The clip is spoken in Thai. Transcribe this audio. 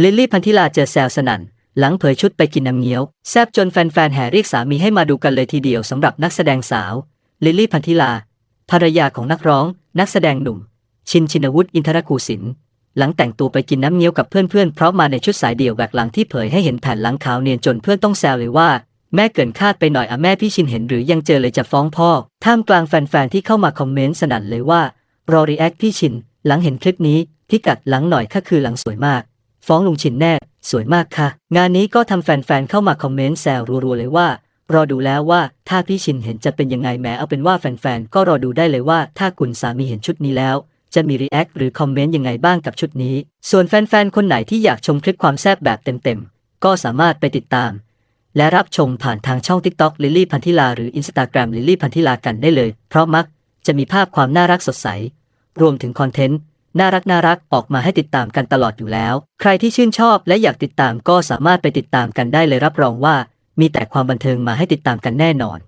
ลิลลี่พันธิลาเจอแซวสนั่น หลังเผยชุดไปกินน้ำเงี้ยว แซบจนแฟนๆแห่เรียกสามีให้มาดูกันเลยทีเดียวสำหรับนักแสดงสาว ลิลลี่พันธิลา ภรรยาของนักร้อง นักแสดงหนุ่ม ชินชินวุฒิอินทรกูสินหลังแต่งตัวไปกินน้ำเงี้ยวกับเพื่อนๆ เพราะมาในชุดสายเดี่ยวแบกหลังที่เผยให้เห็นแผ่นหลังขาวเนียนจนเพื่อนต้องแซวเลยว่า แม่เกินคาดไปหน่อยอะแม่พี่ชินเห็นหรือยังเจอเลยจะฟ้องพ่อ ท่ามกลางแฟนๆที่เข้ามาคอมเมนต์สนั่นเลยว่ารอรีแอคพี่ชิน หลังเห็นคลิปนี้พิกัดหลังหน่อยค่ะคือหลังสวยมาก ฟ้องลุงชินแน่ สวยมากค่ะ งานนี้ก็ทำแฟนๆ เข้ามาคอมเมนต์แซวรัวๆ เลยว่า รอดูแล้วว่าถ้าพี่ชินเห็นจะเป็นยังไงแม้เอาเป็นว่าแฟนๆ ก็รอดูได้เลยว่าถ้าคุณสามีเห็นชุดนี้แล้ว จะมีรีแอคหรือคอมเมนต์ยังไงบ้างกับชุดนี้ ส่วนแฟนๆ คนไหนที่อยากชมคลิปความแซ่บแบบเต็มๆ ก็สามารถไปติดตาม และรับชมผ่านทางช่อง TikTok ลิลลี่พันธิลาหรือ Instagram ลิลลี่พันธิลากันได้เลย เพราะมักจะมีภาพความน่ารักสดใส รวมถึงคอนเทนต์ น่ารักน่ารักออกมาให้ติดตามกันตลอดอยู่แล้ว ใครที่ชื่นชอบและอยากติดตามก็สามารถไปติดตามกันได้เลยรับรองว่า มีแต่ความบันเทิงมาให้ติดตามกันแน่นอน